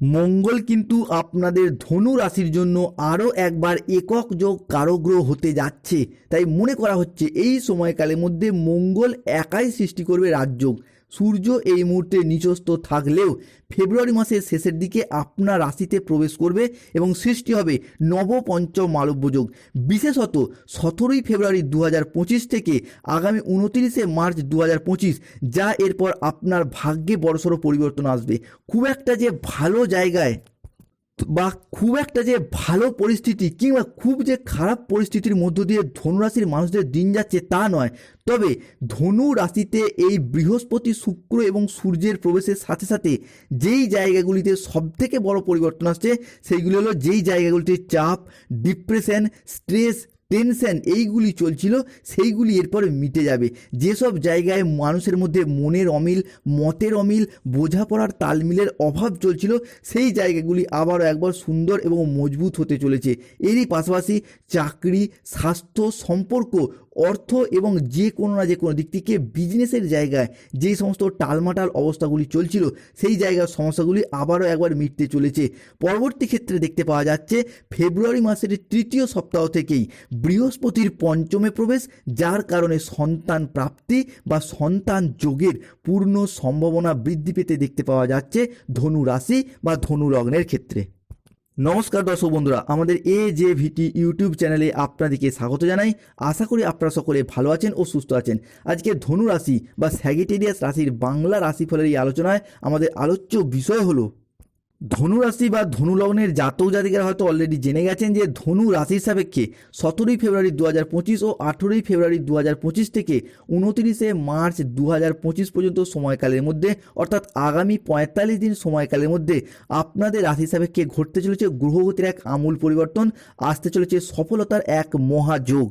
মঙ্গল কিন্তু আপনাদের ধনু রাশির জন্য আরও একবার একক যোগ কারগ্রহ হতে যাচ্ছে। তাই মনে করা হচ্ছে এই সময়কালের মধ্যে মঙ্গল একাই সৃষ্টি করবে রাজযোগ। সূর্য এই মুহূর্তে নিচস্থ থাকলেও ফেব্রুয়ারি মাসের শেষের দিকে আপনার রাশিতে প্রবেশ করবে এবং সৃষ্টি হবে নবপঞ্চম মালব্যযোগ বিশেষত সতেরোই ফেব্রুয়ারি দু হাজার পঁচিশ থেকে আগামী উনতিরিশে মার্চ দু হাজার পঁচিশ, যা এরপর আপনার ভাগ্যে বড়সড় পরিবর্তন আসবে। খুব একটা যে ভালো জায়গায় বা খুব একটা যে ভালো পরিস্থিতি কিংবা খুব যে খারাপ পরিস্থিতির মধ্য দিয়ে ধনুরাশির মানুষদের দিন যাচ্ছে তা নয়। তবে ধনু রাশিতে এই বৃহস্পতি শুক্র এবং সূর্যের প্রবেশের সাথে সাথে যেই জায়গাগুলিতে সবথেকে বড় পরিবর্তন আসছে, সেইগুলি হলো যেই জায়গাগুলিতে চাপ ডিপ্রেশন স্ট্রেস টেনশন এইগুলি চলছিল, সেইগুলি এরপর মিটে যাবে। যেসব জায়গায় মানুষের মধ্যে মনের অমিল, মতের অমিল, বোঝাপড়ার তালমিলের অভাব চলছিল, সেই জায়গাগুলি আবারও একবার সুন্দর এবং মজবুত হতে চলেছে। এরই পাশাপাশি চাকরি, স্বাস্থ্য, সম্পর্ক অর্থ এবং যে কোনো না যে কোনো দিক থেকে বিজনেসের জায়গায় যে সমস্ত টালমাটাল অবস্থাগুলি চলছিল, সেই জায়গার সমস্যাগুলি আবারও একবার মিটতে চলেছে। পরবর্তী ক্ষেত্রে দেখতে পাওয়া যাচ্ছে, ফেব্রুয়ারি মাসের তৃতীয় সপ্তাহ থেকেই বৃহস্পতির পঞ্চমে প্রবেশ, যার কারণে সন্তান প্রাপ্তি বা সন্তান যোগের পূর্ণ সম্ভাবনা বৃদ্ধি পেতে দেখতে পাওয়া যাচ্ছে ধনু রাশি বা ধনু লগ্নের ক্ষেত্রে। নমস্কার দর্শক বন্ধুরা, আমাদের এ জে ভিটি ইউটিউব চ্যানেলে আপনাদেরকে স্বাগত জানাই। আশা করি আপনারা সকলে ভালো আছেন ও সুস্থ আছেন। আজকে ধনু রাশি বা স্যাগিটেরিয়াস রাশির বাংলা রাশিফলের এই আলোচনায় আমাদের আলোচ্য বিষয় হলো ধনু রাশি বা ধনু লগ্নের জাতক জাতিকারা হয়তো অলরেডি জেনে গেছেন যে ধনু রাশির সাপেক্ষে সতেরোই ফেব্রুয়ারি দু হাজার পঁচিশ ও আঠেরোই ফেব্রুয়ারি দু হাজার পঁচিশ থেকে উনতিরিশে মার্চ দু হাজার পঁচিশ পর্যন্ত সময়কালের মধ্যে, অর্থাৎ আগামী পঁয়তাল্লিশ দিন সময়কালের মধ্যে আপনাদের রাশি সাপেক্ষে ঘটতে চলেছে গ্রহগতির এক আমূল পরিবর্তন, আসতে চলেছে সফলতার এক মহাযোগ।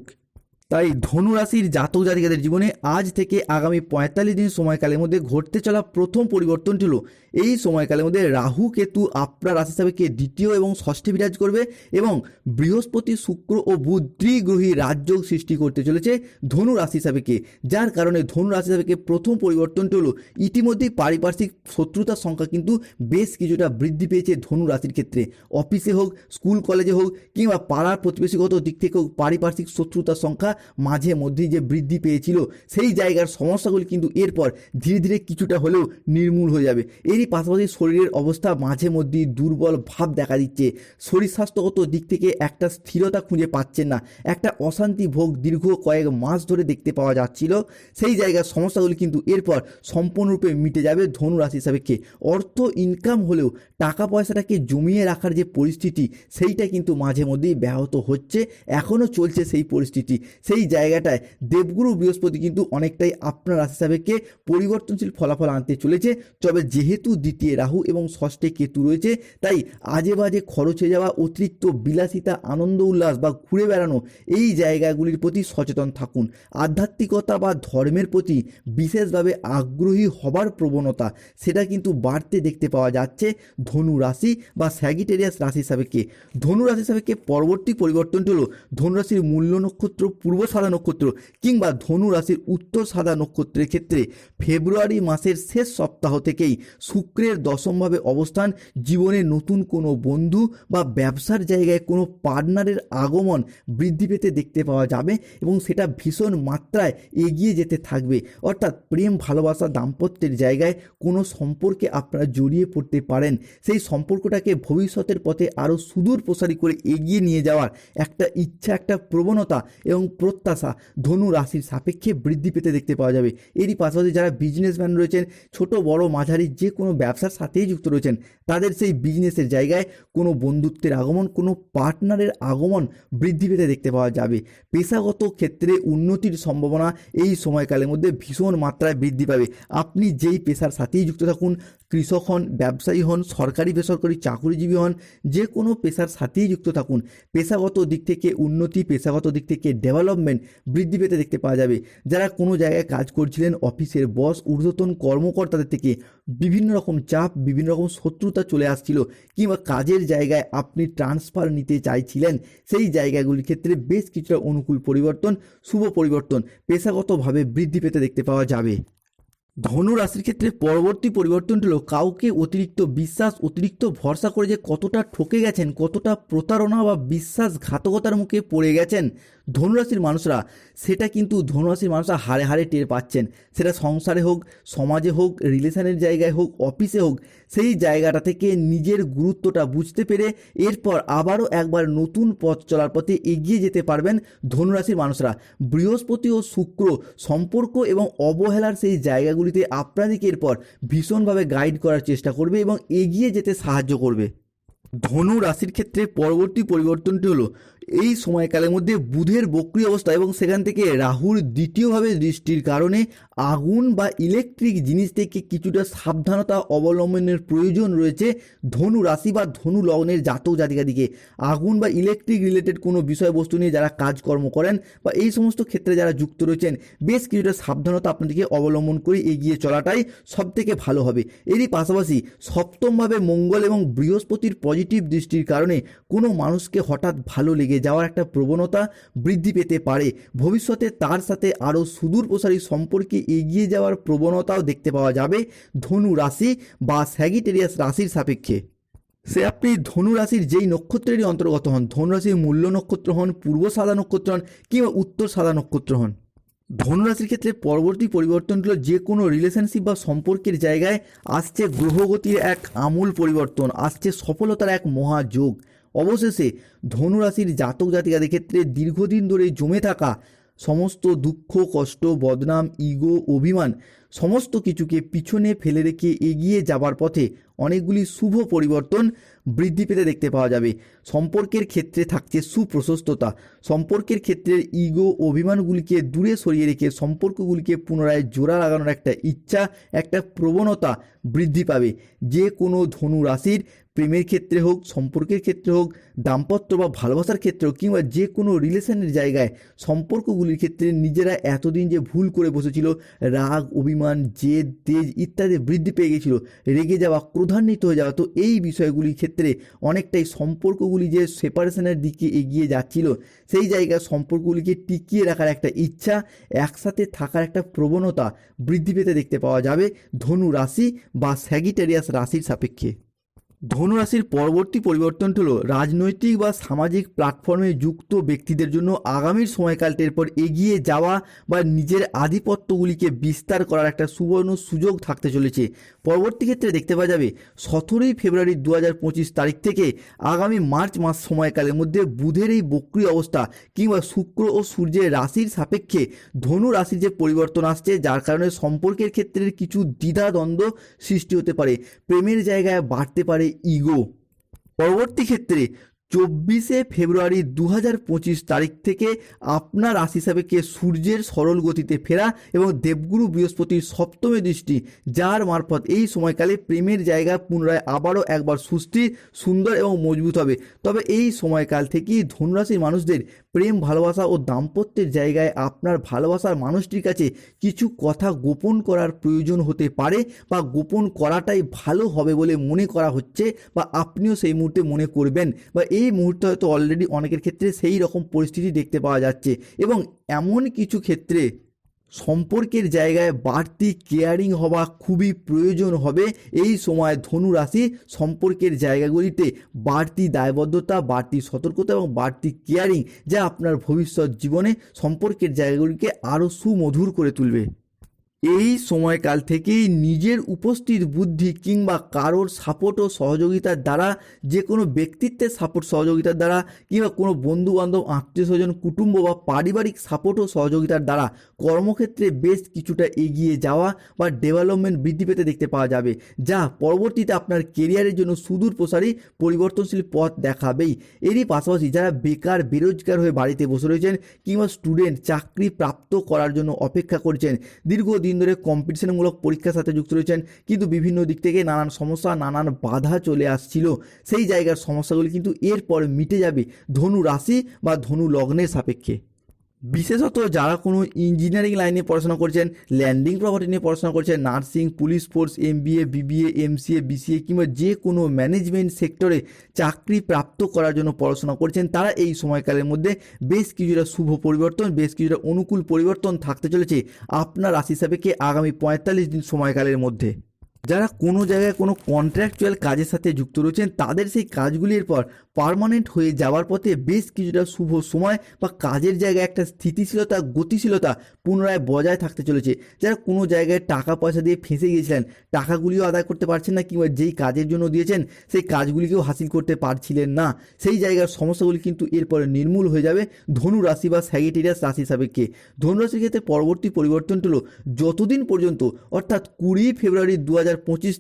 তাই ধনু রাশির জাতক জাতিকাদের জীবনে আজ থেকে আগামী পঁয়তাল্লিশ দিন সময়কালের মধ্যে ঘটতে চলা প্রথম পরিবর্তনটি হলো এই সময়কালের মধ্যে রাহু কেতু আপনার রাশি সাপেক্ষে দ্বিতীয় এবং ষষ্ঠে বিরাজ করবে এবং বৃহস্পতি, শুক্র ও বুধ ত্রিগ্রহী রাজযোগ সৃষ্টি করতে চলেছে ধনু রাশি সাপেক্ষে যার কারণে ধনু রাশি সাপেক্ষে প্রথম পরিবর্তনটি হলো, ইতিমধ্যেই পারিপার্শ্বিক শত্রুতার সংখ্যা কিন্তু বেশ কিছুটা বৃদ্ধি পেয়েছে ধনু রাশির ক্ষেত্রে। অফিসে হোক, স্কুল, কলেজে হোক কিংবা পাড়ার প্রতিবেশীগত দিক থেকে হোক পারিপার্শ্বিক শত্রুতার সংখ্যা মাঝে মধ্যেই যে বৃদ্ধি পেয়েছিল, সেই জায়গার সমস্যাগুলি কিন্তু এরপর ধীরে ধীরে কিছুটা হলেও নির্মূল হয়ে যাবে। এরই পাশাপাশি শরীরের অবস্থা মাঝে মধ্যেই দুর্বল ভাব দেখা দিচ্ছে। শরীর স্বাস্থ্যগত দিক থেকে একটা স্থিরতা খুঁজে পাচ্ছেন না। একটা অশান্তি ভোগ দীর্ঘ কয়েক মাস ধরে দেখতে পাওয়া যাচ্ছিল। সেই জায়গার সমস্যাগুলি কিন্তু এরপর সম্পূর্ণরূপে মিটে যাবে ধনু রাশি সাপেক্ষে অর্থ ইনকাম হলেও টাকা পয়সাটাকে জমিয়ে রাখার যে পরিস্থিতি, সেইটা কিন্তু মাঝে মধ্যেই ব্যাহত হচ্ছে। এখনও চলছে সেই পরিস্থিতি। সেই জায়গাটায় দেবগুরু বৃহস্পতি কিন্তু অনেকটাই আপনার রাশি সাপেক্ষে পরিবর্তনশীল ফলাফল আনতে চলেছে। তবে যেহেতু দ্বিতীয় রাহু এবং ষষ্ঠে কেতু রয়েছে। তাই আজে বাজে খরচ যাওয়া, অতিরিক্ত বিলাসিতা, আনন্দ, উল্লাস বা ঘুরে বেড়ানো এই জায়গাগুলির প্রতি সচেতন থাকুন। আধ্যাত্মিকতা বা ধর্মের প্রতি বিশেষভাবে আগ্রহী হবার প্রবণতা, সেটা কিন্তু বাড়তে দেখতে পাওয়া যাচ্ছে ধনু রাশি বা স্যাগিটেরিয়াস রাশি সাপেক্ষে ধনু রাশি সাপেক্ষে পরবর্তী পরিবর্তনটি হলো ধনু রাশির মূল্য নক্ষত্র, পূর্ব সাদা নক্ষত্র কিংবা ধনু রাশির উত্তর সাদা নক্ষত্রের ক্ষেত্রে ফেব্রুয়ারি মাসের শেষ সপ্তাহ থেকেই শুক্রের দশমভাবে অবস্থান, জীবনে নতুন কোনো বন্ধু বা ব্যবসার জায়গায় কোনো পার্টনারের আগমন বৃদ্ধি পেতে দেখতে পাওয়া যাবে এবং সেটা ভীষণ মাত্রায় এগিয়ে যেতে থাকবে। অর্থাৎ প্রেম, ভালোবাসা, দাম্পত্যের জায়গায় কোনো সম্পর্কে আপনারা জড়িয়ে পড়তে পারেন। সেই সম্পর্কটাকে ভবিষ্যতের পথে আরও সুদূর প্রসারী করে এগিয়ে নিয়ে যাওয়ার একটা ইচ্ছা, একটা প্রবণতা এবং প্রত্যাশা ধনু রাশির সাপেক্ষে বৃদ্ধি পেতে দেখতে পাওয়া যাবে। এরই পাশাপাশি যারা বিজনেসম্যান রয়েছেন, ছোট, বড়, মাঝারি যে কোনো ব্যবসার সাথেই যুক্ত রয়েছেন। তাদের সেই বিজনেসের জায়গায় কোনো বন্ধুত্বের আগমন, কোনো পার্টনারের আগমন বৃদ্ধি পেতে দেখতে পাওয়া যাবে। পেশাগত ক্ষেত্রে উন্নতির সম্ভাবনা এই সময়কালের মধ্যে ভীষণ মাত্রায় বৃদ্ধি পাবে। আপনি যেই পেশার সাথেই যুক্ত থাকুন, কৃষক হন, ব্যবসায়ী হন, সরকারি, বেসরকারি, চাকরিজীবী হন, যে কোনো পেশার সাথেই যুক্ত থাকুন। পেশাগত দিক থেকে উন্নতি, পেশাগত দিক থেকে ডেভেলপমেন্ট বৃদ্ধি পেতে দেখতে পাওয়া যাবে। যারা কোনো জায়গায় কাজ করছিলেন, অফিসের বস ঊর্ধ্বতন কর্মকর্তাদের থেকে বিভিন্ন রকম চাপ, বিভিন্ন রকম শত্রুতা চলে আসছিল কিংবা কাজের জায়গায় আপনি ট্রান্সফার নিতে চাইছিলেন, সেই জায়গাগুলির ক্ষেত্রে বেশ কিছুটা অনুকূল পরিবর্তন, শুভ পরিবর্তন, পেশাগতভাবে বৃদ্ধি পেতে দেখতে পাওয়া যাবে। ধনু রাশির ক্ষেত্রে পরবর্তী পরিবর্তনটি হলো কাউকে অতিরিক্ত বিশ্বাস, অতিরিক্ত ভরসা করে যে কতটা ঠকে গেছেন, কতটা প্রতারণা বা বিশ্বাসঘাতকতার মুখে পড়ে গেছেন ধনুরাশির মানুষরা, সেটা কিন্তু ধনুরাশির মানুষরা হারে হারে টের পাচ্ছেন। সেটা সংসারে হোক, সমাজে হোক, রিলেশনের জায়গায় হোক, অফিসে হোক, সেই জায়গাটা থেকে নিজের গুরুত্বটা বুঝতে পেরে এরপর আবারও একবার নতুন পথ চলার পথে এগিয়ে যেতে পারবেন ধনুরাশির মানুষরা। বৃহস্পতি ও শুক্র সম্পর্ক এবং অবহেলার সেই জায়গাগুলিতে আপনাদেরকে এরপর ভীষণভাবে গাইড করার চেষ্টা করবে এবং এগিয়ে যেতে সাহায্য করবে। ধনু রাশির ক্ষেত্রে পরবর্তী পরিবর্তনটি হলো এই সময়কালের মধ্যে বুধের বক্রি অবস্থা এবং সেখান থেকে রাহুর দ্বিতীয়ভাবে দৃষ্টির কারণে আগুন বা ইলেকট্রিক জিনিস থেকে কিছুটা সাবধানতা অবলম্বনের প্রয়োজন রয়েছে ধনু রাশি বা ধনু লগ্নের জাতক জাতিকাদিকে। আগুন বা ইলেকট্রিক রিলেটেড কোনো বিষয়বস্তু নিয়ে যারা কাজকর্ম করেন বা এই সমস্ত ক্ষেত্রে যারা যুক্ত রয়েছেন, বেশ কিছুটা সাবধানতা আপনাদেরকে অবলম্বন করে এগিয়ে চলাটাই সব থেকে ভালো হবে। এরই পাশাপাশি সপ্তমভাবে মঙ্গল এবং বৃহস্পতির পজিটিভ দৃষ্টির কারণে কোনো মানুষকে হঠাৎ ভালো লেগে যাওয়ার একটা প্রবণতা বৃদ্ধি পেতে পারে। ভবিষ্যতে তার সাথে আরও সুদূর প্রসারী সম্পর্কে এগিয়ে যাওয়ার প্রবণতাও দেখতে পাওয়া যাবে ধনু রাশি বা স্যাগিটেরিয়াস রাশির সাপেক্ষে। সে আপনি ধনু রাশির যেই নক্ষত্রেরই অন্তর্গত হন, ধনু রাশির মূল্য নক্ষত্র হন, পূর্ব সাদা নক্ষত্র হন কিংবা উত্তর সাদা নক্ষত্র হন ধনুরাশির ক্ষেত্রে পরবর্তী পরিবর্তন হলো যে কোনো রিলেশনশিপ বা সম্পর্কের জায়গায় আসছে গ্রহগতির এক আমূল পরিবর্তন, আসছে সফলতার এক মহাযোগ। অবশেষে ধনুরাশির জাতক জাতিকাদের ক্ষেত্রে দীর্ঘদিন ধরে জমে থাকা সমস্ত দুঃখ, কষ্ট, বদনাম, ইগো, অভিমান সমস্ত কিছুকে পিছনে ফেলে রেখে এগিয়ে যাবার পথে অনেকগুলি শুভ পরিবর্তন বৃদ্ধি পেতে দেখতে পাওয়া যাবে। সম্পর্কের ক্ষেত্রে থাকছে সুপ্রশস্ততা। সম্পর্কের ক্ষেত্রে ইগো অভিমানগুলিকে দূরে সরিয়ে রেখে সম্পর্কগুলিকে পুনরায় জোড়া লাগানোর একটা ইচ্ছা, একটা প্রবণতা বৃদ্ধি পাবে। যে কোনো ধনু রাশির প্রেমের ক্ষেত্রে হোক, সম্পর্কের ক্ষেত্রে হোক, দাম্পত্য বা ভালোবাসার ক্ষেত্রে হোক কিংবা যে কোনো রিলেশনের জায়গায় সম্পর্কগুলির ক্ষেত্রে নিজেরা এতদিন যে ভুল করে বসেছিল, রাগ, অভিমান, জেদ, তেজ ইত্যাদি বৃদ্ধি পেয়ে গেছিল। রেগে যাওয়া ক্রোধান্বিত হয়ে যাওয়া। তো এই বিষয়গুলির ক্ষেত্রে অনেকটাই সম্পর্কগুলি যে সেপারেশনের দিকে এগিয়ে যাচ্ছিল, সেই জায়গার সম্পর্কগুলিকে টিকিয়ে রাখার একটা ইচ্ছা, একসাথে থাকার একটা প্রবণতা বৃদ্ধি পেতে দেখতে পাওয়া যাবে ধনু রাশি বা স্যাগিটেরিয়াস রাশির সাপেক্ষে। ধনুরাশির পরবর্তী পরিবর্তনটি হলো রাজনৈতিক বা সামাজিক প্ল্যাটফর্মে যুক্ত ব্যক্তিদের জন্য আগামীর সময়কালটির পর এগিয়ে যাওয়া বা নিজের আধিপত্যগুলিকে বিস্তার করার একটা সুবর্ণ সুযোগ থাকতে চলেছে। পরবর্তী ক্ষেত্রে দেখতে পাওয়া যাবে, সতেরোই ফেব্রুয়ারি দু হাজার পঁচিশ তারিখ থেকে আগামী মার্চ মাস সময়কালের মধ্যে বুধের এই বক্রি অবস্থা কিংবা শুক্র ও সূর্যের রাশির সাপেক্ষে ধনু রাশির যে পরিবর্তন আসছে, যার কারণে সম্পর্কের ক্ষেত্রে কিছু দ্বিধাদ্বন্দ্ব সৃষ্টি হতে পারে। প্রেমের জায়গায় বাড়তে পারে ইগো। পরবর্তী ক্ষেত্রে চব্বিশে ফেব্রুয়ারি দু হাজার পঁচিশ তারিখ থেকে আপনার রাশি সাপেক্ষে সূর্যের সরল গতিতে ফেরা এবং দেবগুরু বৃহস্পতির সপ্তমী দৃষ্টি, যার মারফত এই সময়কালে প্রেমের জায়গা পুনরায় আবারও একবার সুস্থির, সুন্দর এবং মজবুত হবে। তবে এই সময়কাল থেকেই ধনুরাশির মানুষদের প্রেম, ভালোবাসা ও দাম্পত্যের জায়গায় আপনার ভালোবাসার মানুষটির কাছে কিছু কথা গোপন করার প্রয়োজন হতে পারে বা গোপন করাটাই ভালো হবে বলে মনে করা হচ্ছে বা আপনিও সেই মুহূর্তে মনে করবেন বা এই মুহূর্তে হয়তো অলরেডি অনেকের ক্ষেত্রে সেই রকম পরিস্থিতি দেখতে পাওয়া যাচ্ছে এবং এমন কিছু ক্ষেত্রে সম্পর্কের জায়গায় বাড়তি কেয়ারিং হওয়া খুবই প্রয়োজন হবে। এই সময় ধনু রাশি সম্পর্কের জায়গাগুলিতে বাড়তি দায়বদ্ধতা, বাড়তি সতর্কতা এবং বাড়তি কেয়ারিং যা আপনার ভবিষ্যৎ জীবনে সম্পর্কের জায়গাগুলিকে আরও সুমধুর করে তুলবে। এই সময়কাল থেকেই নিজের উপস্থিত বুদ্ধি কিংবা কারোর সাপোর্ট ও সহযোগিতার দ্বারা, যে কোনো ব্যক্তিত্বের সাপোর্ট সহযোগিতার দ্বারা কিংবা কোনো বন্ধু বান্ধব আত্মীয় স্বজন, কুটুম্ব বা পারিবারিক সাপোর্ট ও সহযোগিতার দ্বারা কর্মক্ষেত্রে বেশ কিছুটা এগিয়ে যাওয়া বা ডেভেলপমেন্ট বৃদ্ধি পেতে দেখতে পাওয়া যাবে। যা পরবর্তীতে আপনার কেরিয়ারের জন্য সুদূর প্রসারী, পরিবর্তনশীল পথ দেখাবেই। এরই পাশাপাশি যারা বেকার, বেরোজগার হয়ে বাড়িতে বসে রয়েছেন কিংবা স্টুডেন্ট চাকরি প্রাপ্ত করার জন্য অপেক্ষা করছেন, দীর্ঘদিন ধরে কম্পিটিশনমূলক পরীক্ষার সাথে যুক্ত রয়েছেন। কিন্তু বিভিন্ন দিক থেকে নানান সমস্যা, নানান বাধা চলে আসছিল। সেই জায়গার সমস্যাগুলি কিন্তু এরপর মিটে যাবে ধনু রাশি বা ধনু লগ্নের সাপেক্ষে। বিশেষত যারা কোনো ইঞ্জিনিয়ারিং লাইনে পড়াশোনা করছেন ল্যান্ডিং প্রপার্টি নিয়ে পড়াশোনা করছেন nursing police force M MBA BBA MCA BCA কিংবা যে কোনো ম্যানেজমেন্ট সেক্টরে চাকরি প্রাপ্ত করার জন্য পড়াশোনা করছেন, তারা এই সময়কালের মধ্যে বেশ কিছুটা শুভ পরিবর্তন, বেশ কিছুটা অনুকূল পরিবর্তন থাকতে চলেছে। আপনার রাশি সাপেক্ষে আগামী পঁয়তাল্লিশ দিন সময়কালের মধ্যে? যারা কোনো জায়গায় কোনো কন্ট্রাকচুয়াল কাজের সাথে যুক্ত রয়েছেন, তাদের সেই কাজগুলির পর পার্মানেন্ট হয়ে যাওয়ার পথে বেশ কিছুটা শুভ সময় বা কাজের জায়গায় একটা স্থিতিশীলতা, গতিশীলতা পুনরায় বজায় থাকতে চলেছে। যারা কোনো জায়গায় টাকা পয়সা দিয়ে ফেঁসে গিয়েছিলেন, টাকাগুলিও আদায় করতে পারছেন না কিংবা যেই কাজের জন্য দিয়েছেন, সেই কাজগুলিকেও হাসিল করতে পারছিলেন না। সেই জায়গার সমস্যাগুলি কিন্তু এরপরে নির্মূল হয়ে যাবে ধনু রাশি বা স্যাগিটেরিয়াস রাশি সাপেক্ষে। ধনু রাশির ক্ষেত্রে পরবর্তী পরিবর্তনটি হলো যতদিন পর্যন্ত, অর্থাৎ কুড়ি ফেব্রুয়ারি দু হাজার পঁচিশ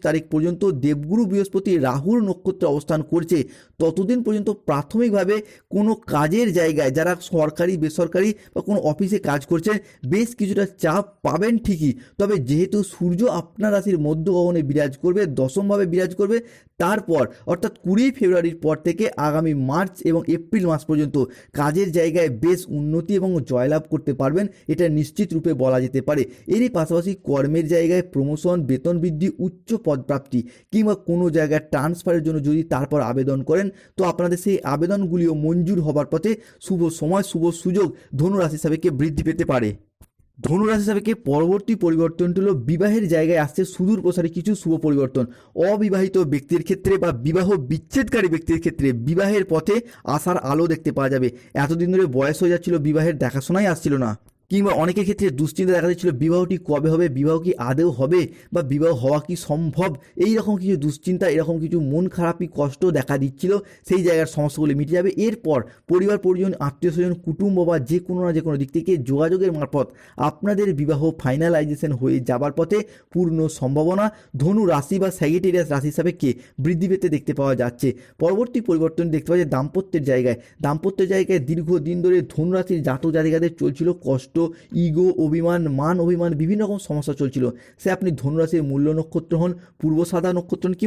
তারিখ পর্যন্ত দেবগুরু বৃহস্পতি রাহুর নক্ষত্রে অবস্থান করছে। ততদিন পর্যন্ত প্রাথমিকভাবে কোনো কাজের জায়গায় যারা সরকারি, বেসরকারি বা কোনো অফিসে কাজ করছেন, বেশ কিছুটা চাপ পাবেন ঠিকই। তবে যেহেতু সূর্য আপনার রাশির মধ্য বিরাজ করবে, দশমভাবে বিরাজ করবে তারপর অর্থাৎ কুড়ি ফেব্রুয়ারির পর থেকে আগামী মার্চ এবং এপ্রিল মাস পর্যন্ত কাজের জায়গায় বেশ উন্নতি এবং জয়লাভ করতে পারবেন, এটা নিশ্চিত রূপে বলা যেতে পারে। এরই পাশাপাশি কর্মের জায়গায় প্রমোশন বেতন বৃদ্ধি, উচ্চ পদপ্রাপ্তি কিংবা কোনো জায়গায় ট্রান্সফারের জন্য যদি তারপর আবেদন করেন, তো আপনাদের সেই আবেদনগুলিও মঞ্জুর হবার পথে শুভ সময়, শুভ সুযোগ ধনুরাশি সাপেক্ষে বৃদ্ধি পেতে পারে। ধনুরাশি সাপেক্ষে পরবর্তী পরিবর্তনটি হল বিবাহের জায়গায় আসছে সুদূর প্রসারে কিছু শুভ পরিবর্তন? অবিবাহিত ব্যক্তির ক্ষেত্রে বা বিবাহ বিচ্ছেদকারী ব্যক্তির ক্ষেত্রে বিবাহের পথে আসার আলো দেখতে পাওয়া যাবে। এতদিন ধরে বয়স হয়ে যাচ্ছিল, বিবাহের দেখাশোনাই আসছিল না। কিংবা অনেকের ক্ষেত্রে দুশ্চিন্তা দেখা দিচ্ছিল, বিবাহটি কবে হবে, বিবাহ কি আদেও হবে বা বিবাহ হওয়া কি সম্ভব? এই রকম কিছু দুশ্চিন্তা এরকম কিছু মন খারাপই কষ্ট দেখা দিচ্ছিল। সেই জায়গার সমস্যাগুলি মিটে যাবে। এরপর পরিবার, পরিজন, আত্মীয় স্বজন, কুটুম্ব বা যে কোনো না যে কোনো দিক থেকে যোগাযোগের মারফত আপনাদের বিবাহ ফাইনালাইজেশন হয়ে যাবার পথে পূর্ণ সম্ভাবনা। ধনু রাশি বা স্যাগিটেরিয়াস রাশি সাপেক্ষে বৃদ্ধি পেতে দেখতে পাওয়া যাচ্ছে। পরবর্তী পরিবর্তন দেখতে পাওয়া যায় দাম্পত্যের জায়গায়। দাম্পত্যের জায়গায় দীর্ঘদিন ধরে ধনু রাশির জাতক জাতিকাদের চলছিল কষ্ট ইগো অভিমান, মান, অভিমান, বিভিন্ন রকম সমস্যা চলছিল। সে আপনি ধনুরাশির মূল্য নক্ষত্র হন, পূর্ব সাদা নক্ষত্র হন, কি